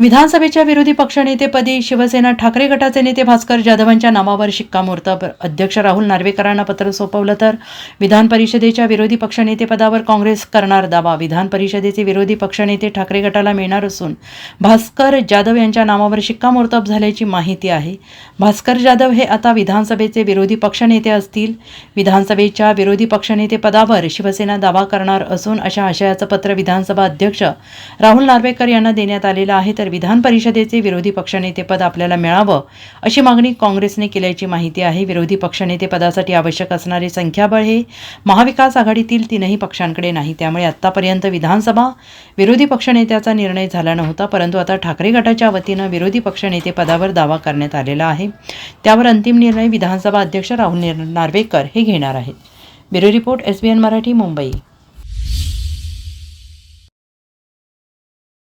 विधानसभेच्या विरोधी पक्षनेतेपदी शिवसेना ठाकरे गटाचे नेते भास्कर जाधवांच्या नावावर शिक्कामोर्तब. अध्यक्ष राहुल नार्वेकरांना पत्र सोपवलं तर विधान परिषदेच्या विरोधी पक्षनेतेपदावर काँग्रेस करणार दावा. विधान परिषदेचे विरोधी पक्षनेते ठाकरे गटाला मिळणार असून भास्कर जाधव यांच्या नावावर शिक्कामोर्तब झाल्याची माहिती आहे. भास्कर जाधव हे आता विधानसभेचे विरोधी पक्षनेते असतील. विधानसभेच्या विरोधी पक्षनेतेपदावर शिवसेना दावा करणार असून अशा आशयाचं पत्र विधानसभा अध्यक्ष राहुल नार्वेकर यांना देण्यात आलेलं आहे. तर विधान परिषदेचे विरोधी पक्षनेतेपद आपल्याला मिळावं अशी मागणी काँग्रेसने केल्याची माहिती आहे. विरोधी पक्षनेतेपदासाठी आवश्यक असणारे संख्याबळ हे महाविकास आघाडीतील तीनही पक्षांकडे नाही. त्यामुळे आत्तापर्यंत विधानसभा विरोधी पक्षनेत्याचा निर्णय झाला नव्हता परंतु आता ठाकरे गटाच्या वतीनं विरोधी पक्षनेतेपदावर दावा करण्यात आलेला आहे. त्यावर अंतिम निर्णय विधानसभा अध्यक्ष राहुल नार्वेकर हे घेणार आहेत. Bureau report S B N Marathi Mumbai.